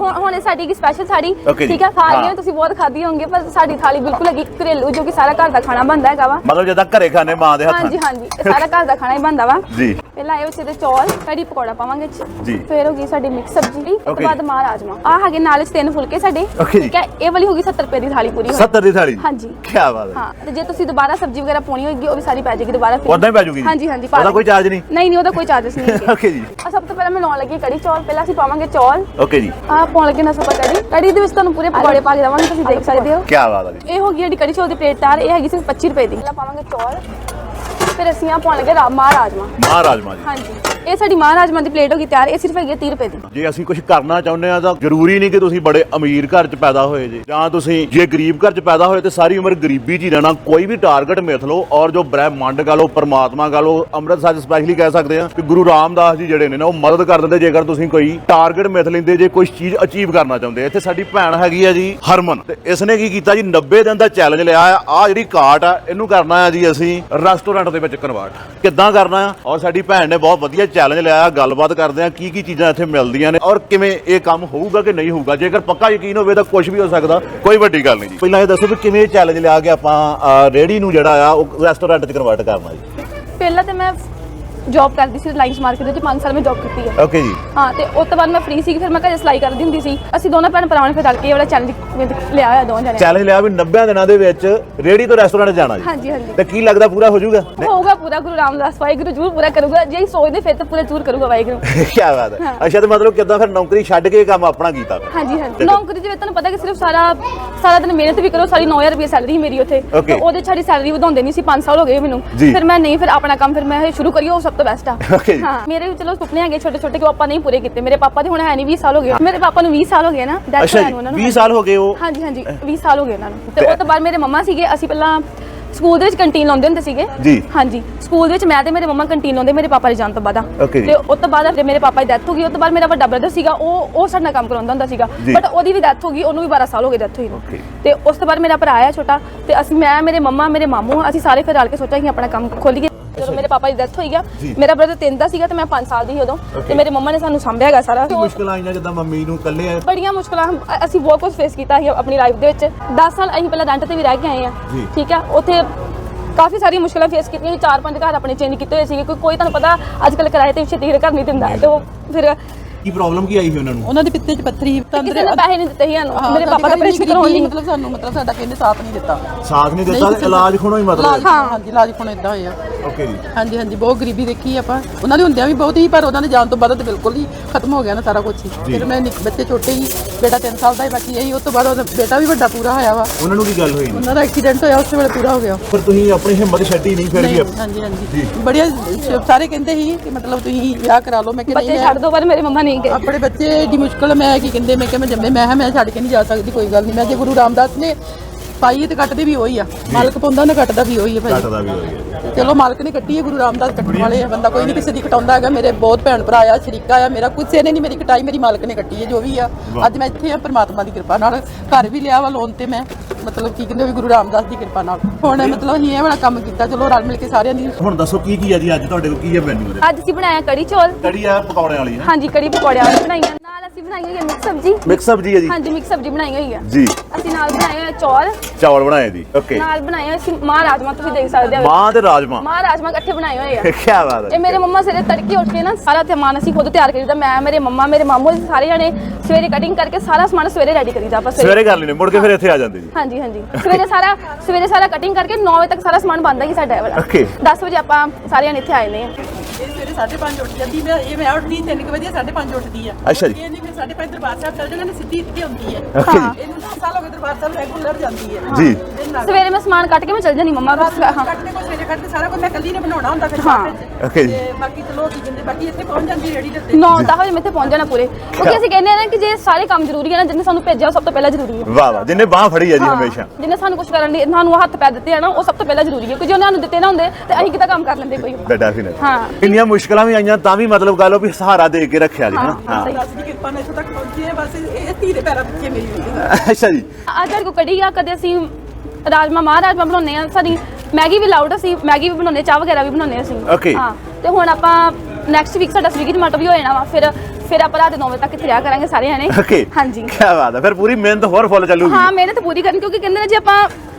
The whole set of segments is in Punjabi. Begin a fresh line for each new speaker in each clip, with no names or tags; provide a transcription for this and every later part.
ਹੁਣ ਹੁਣ ਇਹ ਸਾਡੀ ਕੀ ਸਪੈਸ਼ਲ ਥਾਲੀ
Okay ਜੀ।
ਠੀਕ ਹੈ ਖਾ
ਹਾਂ।
ਲਿਓ ਤੁਸੀਂ ਬਹੁਤ ਖਾਧੀ ਹੋਣਗੇ ਪਰ ਸਾਡੀ ਥਾਲੀ ਬਿਲਕੁਲ ਹੈਗੀ ਘਰੇਲੂ ਜੋ ਕਿ ਸਾਰਾ ਘਰ ਦਾ ਖਾਣਾ ਬਣਦਾ ਹੈਗਾ ਵਾ।
ਮਤਲਬ ਜਿੱਦਾਂ ਘਰੇ ਖਾਣੇ ਮਾਂ ਦੇ ਹੱਥਾਂ।
ਹਾਂਜੀ ਹਾਂਜੀ। ਇਹ ਸਾਰਾ ਘਰ ਦਾ ਖਾਣਾ ਹੀ ਬਣਦਾ ਵਾ।
ਜੀ।
ਪਹਿਲਾਂ ਇਹ ਵਿੱਚ ਇਹਦੇ ਚੌਲ ਕੜੀ ਪਕੌੜਾ ਪਾਵਾਂਗੇ ਚ
ਜੀ।
ਫਿਰ ਹੋ ਗਈ ਸਾਡੀ ਮਿਕਸ ਸਬਜ਼ੀ ਉਸ ਤੋਂ
Okay
ਬਾਅਦ ਮਾਂ ਰਾਜਮਾ ਆ ਹੈਗੇ ਨਾਲ ਚ ਤਿੰਨ ਫੁਲਕੇ ਸਾਡੇ
Okay ਜੀ।
ਹੈ ਇਹ ਵਾਲੀ ਹੋ ਗਈ 70 ਰੁਪਏ ਦੀ ਥਾਲੀ ਪੂਰੀ ਹੋਈ।
70 ਦੀ ਥਾਲੀ?
ਹਾਂਜੀ।
ਕੀ ਬਾਤ ਹੈ।
ਹਾਂ ਤੇ ਜੇ ਤੁਸੀਂ ਦੁਬਾਰਾ ਸਬਜ਼ੀ ਵਗੈਰਾ ਪਾਉਣੀ ਹੋਏਗੀ ਉਹ ਵੀ ਸਾਰੀ ਪੈ ਜਾਏਗੀ ਦੁਬਾਰਾ ਫਿਰ।
ਉਦਾਂ ਹੀ ਪੈ ਜੂਗੀ ਜੀ?
ਹਾਂਜੀ ਹਾਂਜੀ ਪਾ
ਉਹਦਾ। ਕੋਈ ਚਾਰਜ ਨਹੀਂ?
ਨਹੀਂ ਨਹੀਂ ਉਹਦਾ ਕੋਈ ਚਾਰजेस ਨਹੀਂ ਹੈਗੇ।
ਓਕੇ ਜੀ।
ਆ ਸਭ ਤੋਂ ਪਹਿਲਾਂ ਮੈਂ ਲਾਉਣ ਲੱਗੀ ਕੜੀ ਚੌਲ। ਪਹਿਲਾਂ ਅਸੀਂ ਪਾਵਾਂਗੇ ਚੌਲ।
ਓਕੇ ਜੀ।
ਆ ਪਾਉਣ ਲੱਗੇ ਨਾ ਸਪਾ ਕੜੀ। ਕੜੀ ਦੇ ਵਿੱਚ ਤੁਹਾਨੂੰ ਪੂਰੇ ਪਕੌੜੇ ਪਾ ਕੇ ਦੇਵਾਂਗੇ ਤੁਸੀਂ ਦੇਖ ਸਕਦੇ ਹੋ।
ਕੀ ਬਾਤ ਹੈ ਜੀ।
ਇਹ ਹੋ ਗਈ ਜਿਹੜੀ ਕੜੀ ਚੌਲ ਦੀ ਪਲੇਟ ਤਿਆਰ ਇਹ ਹੈਗੀ ਸਿਰਫ 25 ਰੁਪਏ ਦੀ। ਪਹਿਲਾਂ ਪਾਵਾਂਗੇ ਚੌਲ। ਫਿਰ ਅਸੀਂ ਆ ਪਾਉਣ ਲੱਗੇ ਰਾ- ਮਾਂ ਰਾਜਮਾ
ਜੀ।
ਹਾਂਜੀ। ਇਹ ਸਾਡੀ ਮਾਂ ਰਾਜਮਾ ਦੀ ਪਲੇਟ ਹੋ ਗਈ ਤਿਆਰ ਇਹ ਸਿਰਫ ਹੈਗੀ ਹੈ 30 ਰੁਪਏ ਦੀ।
ਜੇ ਅਸੀਂ ਕੁਝ ਕਰਨਾ ਚਾਹੁੰਦੇ ਆ ਤਾਂ ਜ਼ਰੂਰੀ ਨਹੀਂ ਕਿ ਤੁਸੀਂ ਬੜੇ ਅਮੀਰ ਘਰ 'ਚ ਪੈਦਾ ਹੋਏ ਜੇ। ਜਾਂ ਤੁਸੀਂ ਜੇ ਗਰੀਬ ਘਰ 'ਚ ਪੈਦਾ ਹੋਏ ਤੇ ਸਾਰੀ ਉਮਰ ਗਰੀਬੀ 'ਚ ਹੀ ਰਹਿਣਾ ਕੋਈ ਵੀ ਟਾਰਗੇਟ ਮਿਥ ਲਓ ਔਰ ਜੋ ਬ੍ਰਹਿਮੰਡ ਕਹ ਲਓ ਪਰਮਾਤਮਾ ਕਹ ਲਓ ਅੰਮ੍ਰਿਤਸਰ 'ਚ ਸਪੈਸ਼ਲੀ ਕਹਿ ਸਕਦੇ ਆ ਕਿ ਗੁਰੂ ਰਾਮਦਾਸ ਜੀ ਜਿਹੜੇ ਨੇ ਨਾ ਉਹ ਮਦਦ ਕਰ ਦਿੰਦੇ ਜੇਕਰ ਤੁਸੀਂ ਕੋਈ ਟਾਰਗੇਟ ਮਿਥ ਲੈਂਦੇ ਜੇ ਕੋਈ ਚੀਜ਼ ਅਚੀਵ ਕਰਨਾ ਚਾਹੁੰਦੇ ਇੱਥੇ ਸਾਡੀ ਭੈਣ ਹੈਗੀ ਆ ਜੀ ਹਰਮਨ। ਤੇ ਇਸਨੇ ਕੀ ਕੀਤਾ ਜੀ 90 ਦਿਨ ਦਾ ਚੈਲੰਜ ਲਿਆ ਆ। ਆ ਜਿਹੜੀ ਕਾਟ ਆ ਇਹਨੂੰ ਕਰਨਾ ਆ ਜੀ ਅਸੀਂ ਰੈਸਟੋਰੈਂਟ ਦੇ ਵਿੱਚ। ਕਨਵਰਟ ਕਿੱਦਾਂ ਕਰਨਾ ਆ? ਔਰ ਸਾਡੀ ਭੈਣ ਨੇ ਬਹੁਤ ਵਧੀਆ ਚੈਲੰਜ ਲਿਆ ਗੱਲਬਾਤ ਕਰਦੇ ਆ, ਕੀ ਕੀ ਚੀਜ਼ਾਂ ਇੱਥੇ ਮਿਲਦੀਆਂ ਨੇ ਔਰ ਕਿਵੇਂ ਇਹ ਕੰਮ ਹੋਊਗਾ ਕਿ ਨਹੀਂ ਹੋਊਗਾ। ਜੇਕਰ ਪੱਕਾ ਯਕੀਨ ਹੋਵੇ ਤਾਂ ਕੁਝ ਵੀ ਹੋ ਸਕਦਾ, ਕੋਈ ਵੱਡੀ ਗੱਲ ਨਹੀਂ ਜੀ। ਪਹਿਲਾਂ ਇਹ ਦੱਸੋ ਵੀ ਕਿਵੇਂ ਚੈਲੰਜ ਲਿਆ ਕੇ ਆਪਾਂ ਰੇੜੀ ਨੂੰ ਜਿਹੜਾ ਆ, ਉਹ ਰੈਸਟੋਰੈਂਟ 'ਚ ਕਨਵਰਟ ਕਰਨਾ ਜੀ?
ਪਹਿਲਾਂ ਤੇ ਮੈਂ ਜੌਬ ਕਰਦੀ ਸੀ ਰਿਲਾਇੰਸ ਮਾਰਕੀਟ ਵਿੱਚ 5 ਸਾਲ ਮੈਂ ਜੌਬ ਕੀਤੀ ਹੈ।
ਓਕੇ ਜੀ।
ਹਾਂ ਤੇ ਉਸ ਤੋਂ ਬਾਅਦ ਮੈਂ ਫ੍ਰੀ ਸੀ ਫਿਰ ਮੈਂ ਘਰੇ ਸਿਲਾਈ ਕਰਦੀ ਹੁੰਦੀ ਸੀ। ਅਸੀਂ ਦੋਨੋਂ ਭੈਣ ਭਰਾਵਾਂ ਨੇ ਫਿਰ ਰਲ ਕੇ ਇਹ ਵਾਲਾ ਚੈਲੰਜ ਲਿਆ ਹੋਇਆ ਦੋਵਾਂ ਜਣੇ
ਚੈਲੰਜ ਲਿਆ ਵੀ 90 ਦਿਨਾਂ ਦੇ ਵਿੱਚ ਰੇੜੀ ਤੋਂ ਰੈਸਟੋਰੈਂਟ ਜਾਣਾ ਜੀ।
ਹਾਂਜੀ ਹਾਂਜੀ।
ਤੇ ਕੀ ਲੱਗਦਾ ਪੂਰਾ ਹੋ ਜਾਊਗਾ?
ਹੋਊਗਾ ਪੂਰਾ ਗੁਰੂ ਰਾਮਦਾਸ ਵਾਹਿਗੁਰੂ ਜ਼ਰੂਰ ਪੂਰਾ ਕਰੂਗਾ। ਜੇ ਸੋਚਦੇ ਫਿਰ ਤਾਂ ਪੂਰਾ ਜ਼ਰੂਰ ਕਰੂਗਾ ਵਾਹਿਗੁਰੂ।
ਕੀ ਬਾਤ ਹੈ। ਅੱਛਾ ਤੇ ਮਤਲਬ ਕਿਦਾਂ ਫਿਰ ਨੌਕਰੀ ਛੱਡ ਕੇ ਕੰਮ ਆਪਣਾ ਕੀਤਾ?
ਹਾਂਜੀ ਹਾਂਜੀ। ਨੌਕਰੀ ਦੇ ਵਿੱਚ ਤੁਹਾਨੂੰ ਪਤਾ ਕਿ ਸਿਰਫ ਸਾਰਾ ਸਾਰਾ ਦਿਨ ਮਿਹਨਤ ਵੀ ਕਰੋ ਸਾਰੀ 9000 ਰੁਪਏ ਸੈਲਰੀ ਮੇਰੀ ਉੱਥੇ। ਉਹਦੇ ਸਾਡੀ ਸੈਲਰੀ ਵਧਾਉਂਦੇ ਨਹੀਂ ਸੀ 5 ਸਾਲ ਹੋ ਗਏ ਮੈਨੂੰ। ਫਿਰ ਮੈਂ ਨਹੀਂ ਫਿਰ ਆਪਣਾ ਕੰਮ ਫਿਰ ਮੈਂ ਸ਼ੁਰੂ ਕਰੀ ਉਹ ਸਭ ਤੋਂ ਬੈਸਟ ਆ
Okay ਜੀ।
ਹਾਂ ਮੇਰੇ ਵੀ ਚਲੋ ਸੁਪਨੇ ਹੈਗੇ ਛੋਟੇ ਛੋਟੇ ਕਿ ਉਹ ਆਪਾਂ ਨਹੀਂ ਪੂਰੇ ਕੀਤੇ ਮੇਰੇ ਪਾਪਾ ਦੇ ਹੁਣ ਹੈ ਨਹੀਂ 20 ਸਾਲ ਹੋ ਗਏ ਮੇਰੇ ਪਾਪਾ ਨੂੰ 20 ਸਾਲ ਹੋ ਗਏ ਨਾ ਡੈਥ
ਅੱਛਾ
ਹੋਇਆ
ਜੀ
ਨੂੰ ਉਹਨਾਂ ਨੂੰ
20 ਸਾਲ ਹੋ ਗਏ ਉਹ
ਹਾਂਜੀ ਹਾਂਜੀ 20 ਸਾਲ ਹੋ ਗਏ ਉਹਨਾਂ ਨੂੰ ਤੇ
ਤੇ-
ਉਸ ਤੋਂ ਬਾਅਦ ਮੇਰੇ ਮੰਮਾ ਸੀਗੇ ਅਸੀਂ ਪਹਿਲਾਂ ਸਕੂਲ ਦੇ ਵਿੱਚ ਕੰਟੀਨ ਲਾਉਂਦੇ ਹੁੰਦੇ ਸੀਗੇ
ਜੀ।
ਹਾਂਜੀ ਸਕੂਲ ਦੇ ਵਿੱਚ ਮੈਂ ਤੇ ਮੇਰੇ ਮੰਮਾ ਕੰਟੀਨ ਲਾਉਂਦੇ ਮੇਰੇ ਪਾਪਾ ਦੇ ਜਾਣ ਤੋਂ ਬਾਅਦ ਆ।
Okay ਜੀ।
ਤੇ ਉਸ ਤੋਂ ਬਾਅਦ ਫਿਰ ਮੇਰੇ ਪਾਪਾ ਦੀ ਡੈਥ ਹੋ ਗਈ ਉਸ ਤੋਂ ਬਾਅਦ ਮੇਰਾ ਵੱਡਾ ਬ੍ਰਦਰ ਸੀਗਾ ਉਹ ਉਹ ਸਾਡੇ ਨਾਲ ਕੰਮ ਕਰਾਉਂਦਾ ਹੁੰਦਾ ਸੀਗਾ
ਜੀ।
ਬਟ ਉਹਦੀ ਵੀ ਡੈਥ ਹੋ ਗਈ ਉਹਨੂੰ ਵੀ 12 ਸਾਲ ਹੋ ਗਏ ਡੈਥ ਹੋਈ ਨੂੰ
Okay।
ਤੇ ਉਸ ਤੋਂ ਬਾਅਦ ਮੇਰਾ ਭਰਾ ਆ ਛੋਟਾ ਤੇ ਅਸੀਂ ਮੈਂ ਮੇਰੇ ਮੰਮਾ ਮੇਰੇ ਮਾਮੂ ਅਸੀਂ ਸਾਰੇ ਫਿਰ ਰਲ ਕੇ ਸੋਚਿਆ ਕਿ ਆਪਣਾ ਕੰਮ ਖੋਲੀਏ ਜਦੋਂ ਮੇਰੇ ਪਾਪਾ ਦੀ ਡੈਥ ਹੋਈ ਗਿਆ। ਮੇਰਾ ਬ੍ਰਦਰ 3 ਦਾ ਸੀਗਾ ਤੇ ਮੈਂ 5 ਸਾਲ ਦੀ ਸੀ ਉਦੋਂ ਤੇ। ਮੇਰੇ ਮੰਮਾ ਨੇ ਸਾਨੂੰ ਸੰਭਿਆ ਹੈਗਾ ਸਾਰਾ
ਮੁਸ਼ਕਲਾਂ ਆਈਆਂ ਜਿੱਦਾਂ ਮੰਮੀ ਨੂੰ ਇਕੱਲੇ ਆ
ਬੜੀਆਂ ਮੁਸ਼ਕਲਾਂ ਅਸੀਂ ਬਹੁਤ ਕੁਝ ਫੇਸ ਕੀਤਾ ਸੀ ਆਪਣੀ ਲਾਈਫ ਦੇ ਵਿੱਚ 10 ਸਾਲ ਅਸੀਂ ਪਹਿਲਾਂ ਰੈਂਟ ਤੇ ਵੀ ਰਹਿ ਕੇ ਆਏ ਆ। ਠੀਕ ਆ ਉੱਥੇ ਕਾਫੀ ਸਾਰੀ ਮੁਸ਼ਕਲਾਂ ਫੇਸ ਕੀਤੀਆਂ ਸੀ ਚਾਰ ਪੰਜ ਘਰ ਆਪਣੇ ਚੇਂਜ ਕੀਤੇ ਹੋਏ ਸੀਗੇ ਕੋਈ ਕੋਈ ਤੁਹਾਨੂੰ ਪਤਾ ਅੱਜ ਕੱਲ ਕਿਰਾਏ ਤੇ ਛੇਤੀ ਘਰ ਨਹੀਂ ਦਿੰਦਾ ਤੇ ਉਹ ਫਿਰ
ਕੀ ਪ੍ਰੋਬਲਮ ਕੀ ਆਈ ਸੀ ਉਹਨਾਂ ਨੂੰ?
ਉਹਨਾਂ ਦੇ ਪਿੱਤੇ 'ਚ ਪੱਥਰੀ ਤਾਂ
ਕਿਸੇ ਨੇ ਪੈਸੇ ਨਹੀਂ ਦਿੱਤੇ ਸੀ ਸਾਨੂੰ।
ਹਾਂ,
ਮੇਰੇ ਪਾਪਾ ਦਾ ਪ੍ਰੈਸ਼ਰ ਕਰਾਉਣ ਲਈ।
ਮਤਲਬ ਸਾਨੂੰ ਮਤਲਬ ਸਾਡਾ ਕਹਿੰਦੇ ਸਾਥ ਨਹੀਂ ਦਿੱਤਾ।
ਸਾਥ ਨਹੀਂ ਦਿੱਤਾ ਤੇ
ਕਿਸੇ
ਇਲਾਜ ਖੁਣੋ ਹੀ ਮਤਲਬ
ਇਲਾਜ ਹਾਂਜੀ ਇਲਾਜ ਕੋਣ ਇਦਾਂ ਹੋਇਆ।
ਓਕੇ ਜੀ।
ਹਾਂਜੀ ਹਾਂਜੀ ਬਹੁਤ ਗਰੀਬੀ ਦੇਖੀ ਆਪਾਂ। ਉਹਨਾਂ ਦੇ ਹੁੰਦਿਆਂ ਵੀ ਬਹੁਤ ਹੀ ਪਰ ਉਹਨਾਂ ਦੇ ਜਾਣ ਤੋਂ ਬਾਅਦ ਤਾਂ ਬਿਲਕੁਲ ਹੀ ਖਤਮ ਹੋ ਗਿਆ ਨਾ ਸਾਰਾ ਕੁਝ ਹੀ। ਫਿਰ ਮੈਂ ਨਿੱਕ ਬੱਚੇ ਛੋਟੇ ਹੀ ਬੇਟਾ 3 ਸਾਲ ਦਾ ਹੀ ਬਾਕੀ ਇਹੀ ਉਸ ਤੋਂ ਬਾਅਦ ਉਹਦਾ ਬੇਟਾ ਵੀ ਵੱਡਾ ਪੂਰਾ ਹੋਇਆ ਵਾ।
ਉਹਨਾਂ ਨੂੰ ਕੀ ਗੱਲ ਹੋਈ?
ਉਹਨਾਂ ਦਾ ਐਕਸੀਡੈਂਟ ਹੋਇਆ ਉਸੇ ਵੇਲੇ ਪੂਰਾ ਹੋ ਗਿਆ।
ਪਰ ਤੁਸੀਂ ਆਪਣੀ ਹਿੰਮਤ ਛੱਡੀ ਨਹੀਂ ਫਿਰ ਵੀ
ਨਹੀਂ, ਹਾਂਜੀ ਹਾਂਜੀ। ਬੜੀਆ ਸਾਰੇ ਕਹਿੰਦੇ ਸੀ ਕਿ ਮਤਲਬ ਤੁਸੀਂ ਵਿਆਹ ਕਰਾ ਲਓ। ਮੈਂ ਕਿ
ਬੱਚੇ
ਨਹੀਂ
ਛੱਡ ਦੋ ਪਰ ਮੇਰੇ ਮੰਮਾ ਨਹੀਂ ਗਏ
ਆਪਣੇ ਬੱਚੇ ਦੀ ਮੁਸ਼ਕਲ ਮੈਂ ਕੀ ਕਹਿੰਦੇ ਮੈਂ ਕਿ ਮੈਂ ਜੰਮੇ ਮੈਂ ਕਿਹਾ ਮੈਂ ਛੱਡ ਕੇ ਨਹੀਂ ਜਾ ਸਕਦੀ ਕੋਈ ਗੱਲ ਨਹੀਂ। ਮੈਂ ਜੇ ਗੁਰੂ ਰਾਮਦਾਸ ਨੇ ਪਾਈ ਹੈ ਤੇ ਕੱਟਦੇ ਵੀ ਉਹੀ ਆ। ਮਾਲਕ ਪਾਉਂਦਾ ਨਾ ਕੱਟਦਾ ਵੀ ਉਹੀ ਹੈ ਭਾਈ।
ਕੱਟਦਾ ਵੀ ਹੋ ਗਿਆ
ਚਲੋ ਮਾਲਕ ਨੇ ਕੱਟੀ ਹੈ ਗੁਰੂ ਰਾਮਦਾਸ ਕੱਟਣ ਵਾਲੇ ਆ। ਬੰਦਾ ਕੋਈ ਨਹੀਂ ਕਿਸੇ ਦੀ ਕਟਾਉਂਦਾ ਹੈਗਾ। ਮੇਰੇ ਬਹੁਤ ਭੈਣ ਭਰਾ ਆ ਸ਼ਰੀਕਾ ਆ ਮੇਰਾ ਕਿਸੇ ਨੇ ਨਹੀਂ ਮੇਰੀ ਕਟਾਈ ਮੇਰੀ ਮਾਲਕ ਨੇ ਕੱਟੀ ਹੈ ਜੋ ਵੀ ਆ। ਅੱਜ ਮੈਂ ਇੱਥੇ ਆ ਪ੍ਰਮਾਤਮਾ ਦੀ ਕਿਰਪਾ ਨਾਲ। ਘਰ ਵੀ ਲਿਆ ਵਾ ਲੋਨ ਤੇ ਮੈਂ। ਮਤਲਬ ਕੀ ਕਹਿੰਦੇ ਵੀ ਗੁਰੂ ਰਾਮਦਾਸ ਦੀ ਕਿਰਪਾ ਨਾਲ। ਹੁਣ ਮਤਲਬ ਅਸੀਂ ਇਹ ਵਾਲਾ ਕੰਮ ਕੀਤਾ ਚਲੋ ਰਲ ਮਿਲ ਕੇ ਸਾਰਿਆਂ ਦੀ।
ਹੁਣ ਦੱਸੋ ਕੀ ਕੀ ਹੈ ਜੀ? ਅੱਜ ਤੁਹਾਡੇ ਕੋਲ ਕੀ ਹੈ ਮੈਨੂ
ਅੱਜ ਅਸੀਂ ਬਣਾਇਆ ਕੜੀ ਚੌਲ।
ਕੜੀ ਆ ਪਕੌੜਿਆਂ ਵਾਲੀ ਹੈ?
ਹਾਂਜੀ ਕੜੀ ਪਕੌੜਿਆਂ ਵਾਲੀ ਬਣਾਈਆਂ। ਅਸੀਂ ਬਣਾਈ ਹੋਈ ਹੈ ਮਿਕਸ ਸਬਜ਼ੀ।
ਮਿਕਸ ਸਬਜ਼ੀ ਹੈ ਜੀ?
ਹਾਂਜੀ ਮਿਕਸ ਸਬਜ਼ੀ ਬਣਾਈ ਹੋਈ ਹੈ।
ਜੀ।
ਅਸੀਂ ਨਾਲ ਬਣਾਏ ਹੋਏ ਚੌਲ।
ਚਾਵਲ ਬਣਾਏ ਜੀ ਓਕੇ।
ਨਾਲ ਬਣਾਏ ਹੋਏ ਅਸੀਂ ਮਾਂ ਰਾਜਮਾ ਤੁਸੀਂ ਦੇਖ ਸਕਦੇ ਹੋ।
ਮਾਂ ਤੇ ਰਾਜਮਾ।
ਮਾਂ ਰਾਜਮਾ ਇਕੱਠੇ ਬਣਾਏ ਹੋਏ ਆ।
ਕੀ ਬਾਤ ਹੈ।
ਇਹ ਮੇਰੇ ਮੰਮਾ ਸਵੇਰੇ ਤੜਕੇ ਉੱਠ ਕੇ ਨਾ ਸਾਰਾ ਸਮਾਨ ਅਸੀਂ ਖੁਦ ਤਿਆਰ ਕਰੀਦਾ ਮੈਂ ਮੇਰੇ ਮੰਮਾ ਮੇਰੇ ਮਾਮੂ ਸਾਰੇ ਜਣੇ ਸਵੇਰੇ ਕਟਿੰਗ ਕਰਕੇ ਸਾਰਾ ਸਮਾਨ ਸਵੇਰੇ ਰੈਡੀ ਕਰੀਦਾ ਆਪਾਂ ਸਵੇਰੇ।
ਕਰ ਲੈਣੇ ਮੁੜ ਕੇ ਫਿਰ ਇੱਥੇ ਆ ਜਾਂਦੇ ਜੀ।
ਹਾਂਜੀ ਹਾਂਜੀ। ਸਵੇਰੇ ਸਾਰਾ ਸਵੇਰੇ ਸਾਰਾ ਕਟਿੰਗ ਕਰਕੇ 9 ਵਜੇ ਤੱਕ ਸਾਰਾ ਸਮਾਨ ਬਣਦਾ ਹੀ ਸਾਡਾ ਵਾਲਾ।
Okay.
10 ਵਜੇ ਆਪਾਂ ਸਾਰੇ ਜਣੇ ਇੱਥੇ ਆਏ ਨੇ।
ਇਹ ਸਵੇਰੇ 5:30 ਉੱਠ ਜਾਂਦੀ ਮੈਂ ਇਹ ਮੈਂ ਉੱਠਦੀ 3 ਵਜੇ 5:30 ਉੱਠਦੀ ਆ।
ਅੱਛਾ ਜੀ।
ਫਿਰ 5:30 ਦਰਬਾਰ ਸਾਹਿਬ ਚੱਲ ਜਾਣਾ ਨੇ ਸਿੱਧੀ ਇੱਥੇ ਹੁੰਦੀ ਹੈ।
ਜੀ।
ਇਹਨੂੰ 10 ਸਾਲ ਹੋ ਗਏ ਦਰਬਾਰ ਸਾਹਿਬ ਰੈਗੂਲਰ ਜਾਂਦੀ ਹੈ।
ਜੀ।
ਦਿਨ ਨਾਲ।
ਸਵੇਰੇ ਮੈਂ ਸਮਾਨ ਕੱਟ ਕੇ ਮੈਂ ਚੱਲ ਜਾਣੀ ਮੰਮਾ ਬਸ ਹਾਂ।
ਕੱਟਦੇ ਕੋ ਸਵੇਰੇ ਕੱਟਦੇ ਸਾਰਾ ਕੁਝ ਮੈਂ ਕੱਲੀ ਨੇ ਬਣਾਉਣਾ ਹੁੰਦਾ ਫਿਰ
ਹਾਂ।
ਬਾਅਦ ਵਿੱਚ।
ਓਕੇ ਜੀ।
ਤੇ ਬਾਕੀ ਚਲੋ ਕੀ ਕਹਿੰਦੇ ਬਾਕੀ ਇੱਥੇ ਪਹੁੰਚ ਜਾਂਦੀ ਰੇੜੀ ਦੇ ਉੱਤੇ
9 10 ਵਜੇ ਮੈਂ ਇੱਥੇ ਪਹੁੰਚ ਜਾਣਾ ਪੂਰੇ। ਕਿਉਂਕਿ ਅਸੀਂ ਕਹਿੰਦੇ ਆ ਨਾ ਕਿ ਜੇ ਸਾਰੇ ਕੰਮ ਜ਼ਰੂਰੀ ਹੈ ਨਾ ਜਿੰਨੇ ਸਾਨੂੰ ਭੇਜਿਆ ਉਹ ਸਭ ਤੋਂ ਪਹਿਲਾਂ ਜ਼ਰੂਰੀ ਹੈ
ਵਾਹ ਵਾਹ ਜਿੰਨੇ ਬਾਹ ਫੜੀ ਹੈ ਜੀ
ਹਾਂ,
ਹਮੇਸ਼ਾ।
ਜਿਹਨੇ ਸਾਨੂੰ ਕੁਝ ਕਰਨ ਲਈ ਸਾਨੂੰ ਹੱਥ ਪੈ ਦਿੱਤੇ ਆ ਨਾ ਉਹ ਸਭ ਤੋਂ ਪਹਿਲਾਂ ਜ਼ਰੂਰੀ ਹੈ ਕਿਉਂਕਿ ਜੇ ਉਹਨਾਂ ਨੂੰ ਦਿੱਤੇ ਨਾ ਹੁੰਦੇ ਤੇ ਅਸੀਂ ਕਿਤਾ ਕੰਮ ਕਰ ਲੈਂਦੇ ਕੋਈ।
ਡੈਫੀਨਿਟ
ਹਾਂ।
ਇੰਨੀਆਂ ਮੁਸ਼ਕਲਾਂ ਵੀ ਆਈਆਂ ਤਾਂ ਵੀ ਮਤਲਬ ਗੱਲ ਉਹ ਵੀ ਸਹਾਰਾ ਦੇ ਕੇ ਰੱਖਿਆ ਜੀ
ਹਾਂ,
ਹਨਾ ਹਾਂ।
ਸਹੀ।
ਦੱਸ ਦੀ ਕਿਰਪਾ ਨਾਲ ਇੱਥੋਂ ਤੱਕ ਪਹੁੰਚੀ ਹੈ ਬਸ ਇਹ ਇਹ ਧੀਰੇ ਪੈਰਾਂ ਪਿੱਛੇ ਮੇਰੀ ਹੋਈ ਹੈ।
ਅੱਛਾ ਜੀ।
ਅੱਜ ਸਾਡੇ ਕੋ ਕੜੀ ਆ ਕਦੇ ਅਸੀਂ ਰਾਜਮਾ ਮਾਂ ਰਾਜਮਾ ਬਣਾਉਂਦੇ ਆ ਸਾਡੀ ਮੈਗੀ ਵੀ ਲਾਊਡ ਅਸੀਂ ਮੈਗੀ ਵੀ ਬਣਾਉਂਦੇ ਚਾਹ ਵਗੈਰਾ ਵੀ ਬਣਾਉਂਦੇ ਅਸੀਂ।
Okay.
ਹਾਂ ਤੇ ਹੁਣ ਆਪਾਂ ਨੈਕਸਟ ਵੀਕ ਸਾਡਾ ਸਵੀਗੀ ਟਮਾਟੋ ਵੀ ਹੋ ਜਾਣਾ ਵਾ ਫਿਰ ਫਿਰ ਆਪਾਂ ਰਾਤ 9 ਵਜੇ ਤੱਕ ਇੱਥੇ ਰਿਹਾ ਕਰਾਂਗੇ ਸਾਰੇ ਜਣੇ
ਓਕੇ
ਹਾਂਜੀ।
ਕੀ ਬਾਤ ਹੈ ਫਿਰ ਪੂਰੀ ਮਿਹਨਤ ਹੋਰ ਫੁੱਲ ਚੱਲੂਗੀ।
ਹਾਂ ਮਿਹਨਤ ਪੂਰੀ ਕਰਨੀ ਕਿਉਂਕਿ ਕਹਿੰਦੇ ਨੇ ਜੇ ਆਪਾਂ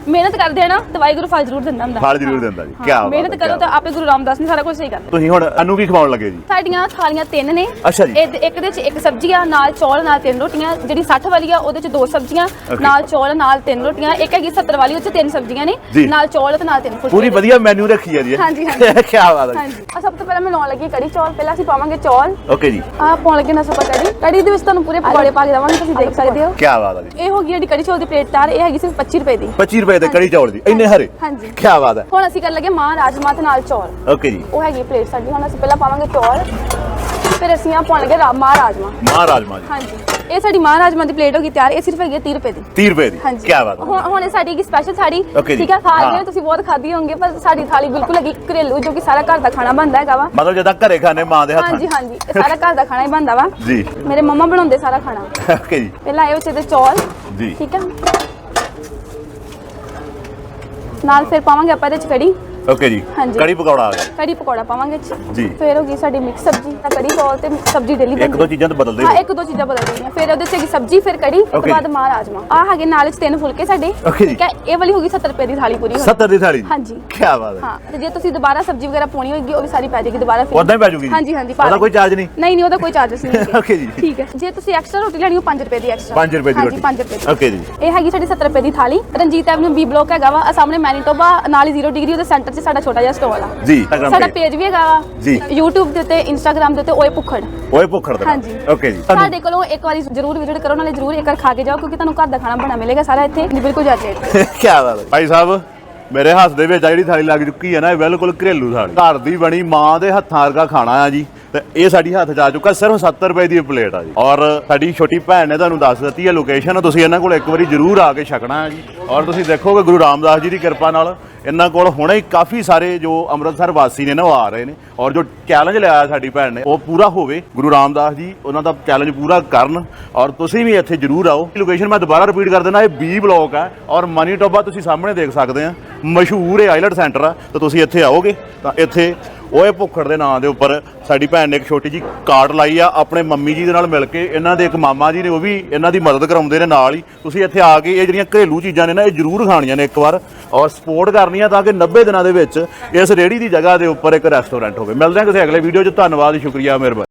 ਮਿਹਨਤ ਕਰਦੇ ਆ ਨਾ ਦਵਾਈ ਗੁਰੂ ਫਲ ਜ਼ਰੂਰ ਦਿੰਦਾ ਹੁੰਦਾ।
ਫਲ ਜ਼ਰੂਰ ਦਿੰਦਾ ਜੀ। ਕੀ
ਮਿਹਨਤ ਕਰੋ ਤਾਂ ਆਪੇ ਗੁਰੂ ਰਾਮਦਾਸ ਨੇ ਸਾਰਾ ਕੁਝ ਸਹੀ ਕਰਦਾ
ਤੁਸੀਂ ਹੁਣ ਅਨੂ ਕੀ ਖਵਾਉਣ ਲੱਗੇ ਜੀ?
ਸਾਡੀਆਂ ਥਾਲੀਆਂ ਤਿੰਨ ਨੇ।
ਅੱਛਾ ਜੀ।
ਇੱਕ ਦੇ ਵਿੱਚ ਇੱਕ ਸਬਜ਼ੀ ਆ ਨਾਲ ਚੌਲ ਨਾਲ ਤਿੰਨ ਰੋਟੀਆਂ। ਜਿਹੜੀ 60 ਵਾਲੀ ਆ ਉਹਦੇ ਚ ਦੋ ਸਬਜ਼ੀਆਂ. ਨਾਲ ਚੌਲ ਨਾਲ ਤਿੰਨ ਰੋਟੀਆਂ। ਇੱਕ ਹੈਗੀ 70 ਵਾਲੀ ਉਹ ਚ ਤਿੰਨ ਸਬਜ਼ੀਆਂ ਨੇ।
ਜੀ।
ਨਾਲ ਚੌਲ ਤੇ ਨਾਲ ਤਿੰਨ ਫੁਲਕੇ
ਪੂਰੀ ਵਧੀਆ ਮੈਨੂ ਰੱਖੀ ਹੈ ਜੀ।
ਹਾਂਜੀ, ਹਾਂਜੀ।
ਕੀ ਬਾਤ ਹੈ।
ਹਾਂਜੀ। ਆ ਸਭ ਤੋਂ ਪਹਿਲਾਂ ਮੈਂ ਲਾਉਣ ਲੱਗੀ ਕੜੀ ਚੌਲ। ਪਹਿਲਾਂ ਅਸੀਂ ਪਾਵਾਂਗੇ ਚੌਲ।
ਓਕੇ ਜੀ।
ਆ ਪਾਉਣ ਲੱਗੇ ਨਾ ਸਪਾ ਕੜੀ। ਕੜੀ ਦੇ ਵਿੱਚ ਤੁਹਾਨੂੰ ਪੂਰੇ ਪਕੌੜੇ ਪਾ ਕੇ ਦੇਵਾਂਗੇ ਤੁਸੀਂ ਦੇਖ ਸਕਦੇ ਹੋ।
ਕੀ ਬਾਤ ਹੈ ਜੀ।
ਇਹ ਹੋ ਗਈ ਜਿਹੜੀ ਕੜੀ ਚੌਲ ਦੀ ਪਲੇਟ ਤਿਆਰ। ਇਹ ਹੈਗੀ ਸਿਰਫ 25 ਰੁਪਏ ਦੀ।
25 ਰੁਪਏ ਦੇ ਕੜੀ ਚੌਲ ਜੀ ਇੰਨੇ ਹਰੇ?
ਹਾਂਜੀ।
ਕੀ ਬਾਤ ਹੈ।
ਹੁਣ ਅਸੀਂ ਕਰਨ ਲੱਗੇ ਮਾਂ ਰਾਜਮਾ ਤੇ ਨਾਲ ਚੌਲ।
ਓਕੇ ਜੀ।
ਉਹ ਹੈਗੀ ਪਲੇਟ ਸਾਡੀ ਹੁਣ ਅਸੀਂ ਪਹਿਲਾਂ ਪਾਵਾਂਗੇ ਚੌਲ। ਫਿਰ ਅਸੀਂ ਆ ਪਾਉਣ ਲੱਗੇ ਰਾ- ਮਾਂ ਰਾਜਮਾ
ਜੀ।
ਹਾਂਜੀ। ਇਹ ਸਾਡੀ ਮਾਂ ਰਾਜਮਾ ਦੀ ਪਲੇਟ ਹੋ ਗਈ ਤਿਆਰ ਇਹ ਸਿਰਫ ਹੈਗੀ ਹੈ 30 ਰੁਪਏ ਦੀ।
30 ਰੁਪਏ ਦੀ?
ਹਾਂਜੀ।
ਕੀ ਬਾਤ ਹੈ।
ਹੁਣ ਹੁਣ ਇਹ ਸਾਡੀ ਕੀ ਸਪੈਸ਼ਲ
ਜੀ।
ਠੀਕ ਹੈ ਖਾ। ਲਿਓ ਤੁਸੀਂ ਬਹੁਤ ਖਾਧੀ ਹੋਣਗੇ ਪਰ ਸਾਡੀ ਥਾਲੀ ਬਿਲਕੁਲ ਹੈਗੀ ਘਰੇਲੂ ਜੋ ਕਿ ਸਾਰਾ ਘਰ ਦਾ ਖਾਣਾ ਬਣਦਾ ਹੈਗਾ ਵਾ।
ਮਤਲਬ ਜਿੱਦਾਂ ਘਰੇ ਖਾਣੇ ਮਾਂ ਦੇ ਹੱਥਾਂ।
ਹਾਂਜੀ ਹਾਂਜੀ। ਸਾਰਾ ਘਰ ਦਾ ਖਾਣਾ ਹੀ ਬਣਦਾ ਵਾ।
ਜੀ।
ਮੇਰੇ ਮੰਮਾ ਬਣਾਉਂਦੇ ਸਾਰਾ ਖਾਣਾ।
ਓਕੇ ਜੀ।
ਪਹਿਲਾਂ ਇਹ ਵਿੱਚ ਇਹਦੇ ਚੌਲ।
ਜੀ।
ਠੀਕ ਹੈ ਨਾਲ ਫਿਰ ਪਾਵਾਂਗੇ ਆਪਾਂ ਇਹਦੇ ਚ ਕੜੀ।
ਓਕੇ ਜੀ।
ਹਾਂਜੀ।
ਕੜੀ ਪਕੌੜਾ ਆ ਗਿਆ।
ਕੜੀ ਪਕੌੜਾ ਪਾਵਾਂਗੇ
ਜੀ।
ਫਿਰ ਹੋ ਗਈ ਸਾਡੀ ਮਿਕਸ ਸਬਜ਼ੀ। ਤਾਂ ਕੜੀ ਚੌਲ ਤੇ ਸਬਜ਼ੀ ਡੇਲੀ
ਇੱਕ ਦੋ ਚੀਜ਼ਾਂ ਤਾਂ ਬਦਲਦੇ
ਹਾਂ
ਹੋ
ਇੱਕ ਦੋ ਚੀਜ਼ਾਂ ਬਦਲ ਗਈਆਂ ਫਿਰ ਉਹਦੇ ਚ ਹੈਗੀ ਸਬਜ਼ੀ ਫਿਰ ਕੜੀ ਉਸ ਤੋਂ
Okay
ਬਾਅਦ ਮਾਂ ਰਾਜਮਾ ਆ ਹੈਗੇ ਨਾਲ ਚ ਤਿੰਨ ਫੁਲਕੇ ਸਾਡੇ।
Okay ਜੀ।
ਠੀਕ ਹੈ? ਇਹ ਵਾਲੀ ਹੋ ਗਈ 70 ਰੁਪਏ ਦੀ ਥਾਲੀ ਪੂਰੀ ਹੋ
70 ਦੀ ਥਾਲੀ
ਹਾਂਜੀ।
ਕੀ ਬਾਤ ਹੈ।
ਹਾਂ ਤੇ ਜੇ ਤੁਸੀਂ ਦੁਬਾਰਾ ਸਬਜ਼ੀ ਵਗੈਰਾ ਪਾਉਣੀ ਹੋਏਗੀ ਉਹ ਵੀ ਸਾਰੀ ਪੈ ਜਾਏਗੀ ਦੁਬਾਰਾ ਫਿਰ।
ਉਦਾਂ ਹੀ ਪੈ ਜੂਗੀ ਜੀ?
ਹਾਂਜੀ ਹਾਂਜੀ ਪਾ
ਉਹਦਾ। ਕੋਈ ਚਾਰਜ ਨਹੀਂ।
ਨਹੀਂ ਨਹੀਂ ਉਹਦਾ ਕੋਈ ਚਾਰजेस ਨਹੀਂ ਹੈਗੇ।
Okay ਜੀ।
ਠੀਕ ਹੈ। ਜੇ ਤੁਸੀਂ ਐਕਸਟਰਾ ਰੋਟੀ ਲੈਣੀ ਹੋ 5 ਰੁਪਏ ਦੀ ਐਕਸਟਰਾ
5 ਰੁਪਏ ਦੀ
ਹਾਂਜੀ
ਰੋਟੀ।
5 ਰੁਪਏ ਦੀ।
ਓਕੇ ਜੀ।
ਇਹ ਹੈਗੀ ਸਾਡੀ 70 ਰੁਪਏ ਦੀ ਥਾਲੀ। ਰਣਜੀਤ ਐਵਨਿਊ ਬੀ ਬਲੋਕ ਹੈਗਾ ਵਾ। ਆਹ ਸਾਹਮਣੇ ਮੈਨੀਟੋਬਾ ਨਾਲ ਹੀ 0 ਡਿਗਰੀ ਉਹਦੇ ਸੈਂਟਰ 'ਚ ਸਾਡਾ ਛੋਟਾ ਜਿਹਾ ਸਟਾਲ ਆ।
ਜੀ।
ਸਾਡਾ। ਪੇਜ ਵੀ ਹੈਗਾ ਵਾ।
ਜੀ।
YouTube ਦੇ ਉੱਤੇ Instagram ਦੇ ਉੱਤੇ ਓਏ ਭੁੱਖੜ।
ਓਏ ਭੁੱਖੜ ਦਾ।
ਹਾਂਜੀ।
ਓਕੇ ਜੀ।
ਸਾਡੇ ਕੋਲੋਂ ਇੱਕ ਵਾਰੀ ਜ਼ਰੂਰ ਵਿਜ਼ਿਟ ਕਰੋ ਨਾਲੇ ਜ਼ਰੂਰ ਇੱਕ ਵਾਰ ਖਾ ਕੇ ਜਾਓ ਕਿਉਂਕਿ ਤੁਹਾਨੂੰ ਘਰ ਦਾ ਖਾਣਾ ਬਣਾ ਮਿਲੇਗਾ ਸਾਰਾ ਇੱਥੇ। ਬਿਲਕੁਲ ਰੇਟ ਤੇ
ਕੀ ਬਾਤ ਹੈ। ਭਾਈ ਸਾਹਿਬ ਮੇਰੇ ਹੱਥ ਦੇ ਵਿੱਚ ਆ ਜਿਹੜੀ ਥਾਲੀ ਲੱਗ ਚੁੱਕੀ ਹੈ ਨਾ ਇਹ ਬਿਲਕੁਲ ਘਰੇਲੂ ਥਾਲੀ। ਘਰ ਦੀ ਬਣੀ ਮਾਂ ਦੇ ਹੱਥਾਂ ਵਰਗਾ ਖਾਣਾ ਆ ਜੀ। ਤੇ ਇਹ ਸਾਡੀ ਹੱਥ 'ਚ ਆ ਚੁੱਕਾ, ਸਿਰਫ 70 ਰੁਪਏ ਦੀ ਪਲੇਟ ਆ ਜੀ। ਔਰ ਸਾਡੀ ਛੋਟੀ ਭੈਣ ਨੇ ਤੁਹਾਨੂੰ ਦੱਸ ਦਿੱਤੀ ਹੈ ਲੋਕੇਸ਼ਨ ਤੁਸੀਂ ਇਹਨਾਂ ਕੋਲ ਇੱਕ ਵਾਰੀ ਜ਼ਰੂਰ ਆ ਕੇ ਛਕਣਾ ਹੈ ਜੀ। ਔਰ ਤੁਸੀਂ ਦੇਖੋਗੇ ਗੁਰੂ ਰਾਮਦਾਸ ਜੀ ਦੀ ਕਿਰਪਾ ਨਾਲ, ਇਹਨਾਂ ਕੋਲ ਹੁਣੇ ਹੀ ਕਾਫੀ ਸਾਰੇ ਜੋ ਅੰਮ੍ਰਿਤਸਰ ਵਾਸੀ ਨੇ ਨਾ, ਉਹ ਆ ਰਹੇ ਨੇ। ਔਰ ਜੋ ਚੈਲੰਜ ਲਿਆ ਸਾਡੀ ਭੈਣ ਨੇ, ਉਹ ਪੂਰਾ ਹੋਵੇ। ਗੁਰੂ ਰਾਮਦਾਸ ਜੀ, ਉਹਨਾਂ ਦਾ ਚੈਲੰਜ ਪੂਰਾ ਕਰਨ। ਔਰ ਤੁਸੀਂ ਵੀ ਇੱਥੇ ਜ਼ਰੂਰ ਆਓ। ਲੋਕੇਸ਼ਨ ਮੈਂ ਦੁਬਾਰਾ ਰਿਪੀਟ ਕਰ ਦਿੰਦਾ, ਇਹ ਬੀ ਬਲੌਕ ਹੈ ਔਰ ਮਨੀ ਟੋਬਾ ਤੁਸੀਂ ਸਾਹਮਣੇ ਦੇਖ ਸਕਦੇ ਆ, ਮਸ਼ਹੂਰ ਇਹ ਆਈਲੈਟ ਸੈਂਟਰ ਆ। ਤਾਂ ਤੁਸੀਂ ਇੱਥੇ ਆਓਗੇ, ਤਾਂ ਇੱਥੇ ਓਏ ਭੁੱਖੜ ਦੇ ਨਾਂ ਦੇ ਉੱਪਰ ਸਾਡੀ ਭੈਣ ਨੇ ਇੱਕ ਛੋਟੀ ਜੀ ਕਾਰਡ ਲਾਈ ਆ, ਆਪਣੇ ਮੰਮੀ ਜੀ ਦੇ ਨਾਲ ਮਿਲ ਕੇ, ਇਹਨਾਂ ਦੇ ਇੱਕ ਮਾਮਾ ਜੀ ਨੇ, ਉਹ ਵੀ ਇਹਨਾਂ ਦੀ ਮਦਦ ਕਰਾਉਂਦੇ ਨੇ ਨਾਲ ਹੀ। ਤੁਸੀਂ ਇੱਥੇ ਆ ਕੇ ਇਹ ਜਿਹੜੀਆਂ ਘਰੇਲੂ ਚੀਜ਼ਾਂ ਨੇ ਨਾ, ਇਹ ਜ਼ਰੂਰ ਖਾਣੀਆਂ ਨੇ ਇੱਕ ਵਾਰ ਔਰ ਸਪੋਰਟ ਕਰਨੀ ਆ ਤਾਂ ਕਿ 90 ਦਿਨਾਂ ਦੇ ਵਿੱਚ ਇਸ ਰੇੜੀ ਦੀ ਜਗ੍ਹਾ ਦੇ ਉੱਪਰ ਇੱਕ ਰੈਸਟੋਰੈਂਟ ਹੋਵੇ। ਮਿਲਦੇ ਹਾਂ ਕਿਸੇ ਅਗਲੇ ਵੀਡੀਓ 'ਚ। ਧੰਨਵਾਦ, ਸ਼ੁਕਰੀਆ, ਮਿਹਰਬਾਨੀ।